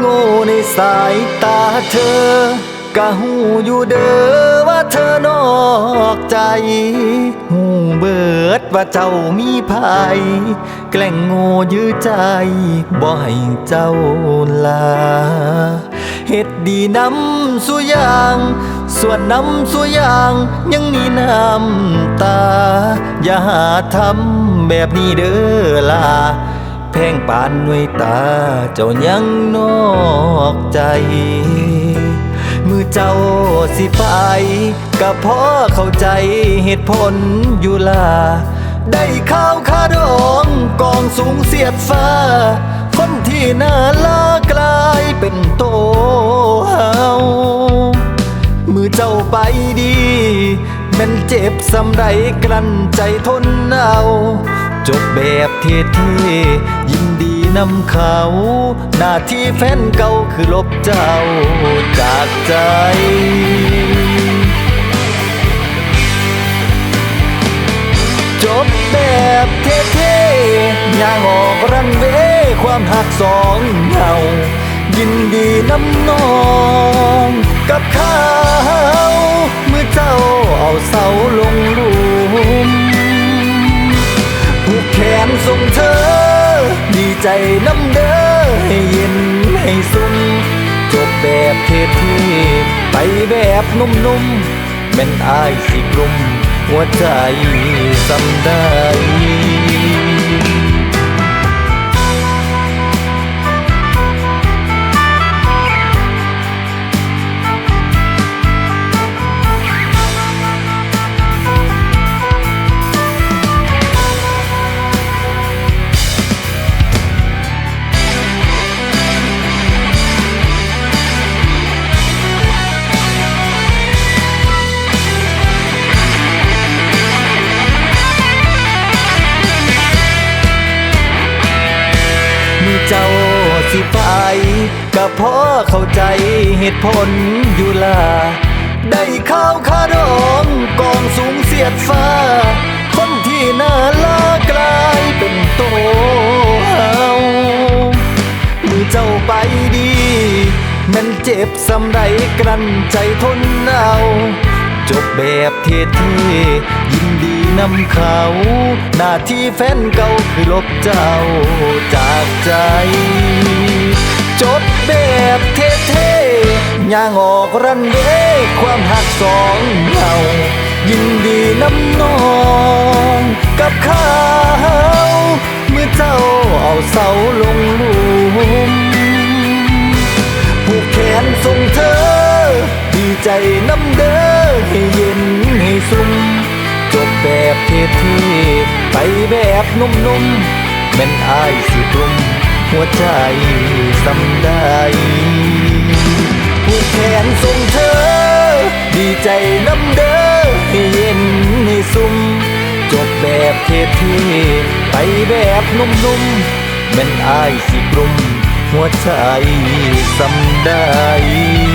โง่ในสายตาเธอกะหูอยู่เด้อว่าเธอนอกใจ หูเบิดว่าเจ้ามีภัย แกล้งโง่ยื้อใจบ่ให้เจ้าลาเฮ็ดดีน้ำสุยาง ส่วนน้ำสุยางยังมีน้ำตา อย่าหาทำแบบนี้เด้อล่ะ งปานหน่วยตา เจ้ายังนอกใจ มือเจ้าสิไปก็พราะเข้าใจเหตุผลอยู่ล่ะได้ข้าวคาดองกองสูงเสียดฟ้า คนที่น่าลากลายเป็นโตเฮามือเจ้าไปดี มันเจ็บสำไรกลั้นใจทนเอา จบแบบเท่ๆยินดีนำเขา หน้าที่แฟนเก่าคือลบเจ้าจากใจจบแบบเท่ๆย่างออกรันเวความหักสองเงา ยินดีน้ำนองกับเขา เมื่อเจ้าเอาเสาลงลุ ใจน้ำเด้อให้เย็นให้สุ่มจบแบบเทที่ไปแบบนุ่มๆแม่นอายสิกลุ่มหัวใจสำได้ เจ้าสิไปก็เพราะเข้าใจเหตุผลอยู่ล่ะได้ข้าวคาดองกองสูงเสียดฟ้า คนที่น่าลากลายเป็นโตเฮามือเจ้าไปดีมันเจ็บสำไรกลั้นใจทนเอาจบแบบเท่ๆยินดีนำเขา หน้าที่แฟนเก่าคือลบเจ้า ใจจบแบบเท่ๆย่างออกรันเวย์ความหักสองเงายินดีน้ำนองกับเขาเมื่อเจ้าเอาเสาลงลุมผูกแขนส่งเธอ ดีใจน้ำเด้อให้เย็นให้สุ่มจบแบบเท่ๆไปแบบนุ่มๆ แม่นอายสิกลุ่มหัวใจสำได้ผูกแขนส่งเธอ ดีใจน้ำเด้อให้เย็นให้สุ่มจบแบบเท่ๆไปแบบนุ่มๆแม่นอายสิกลุ่มหัวใจสำได้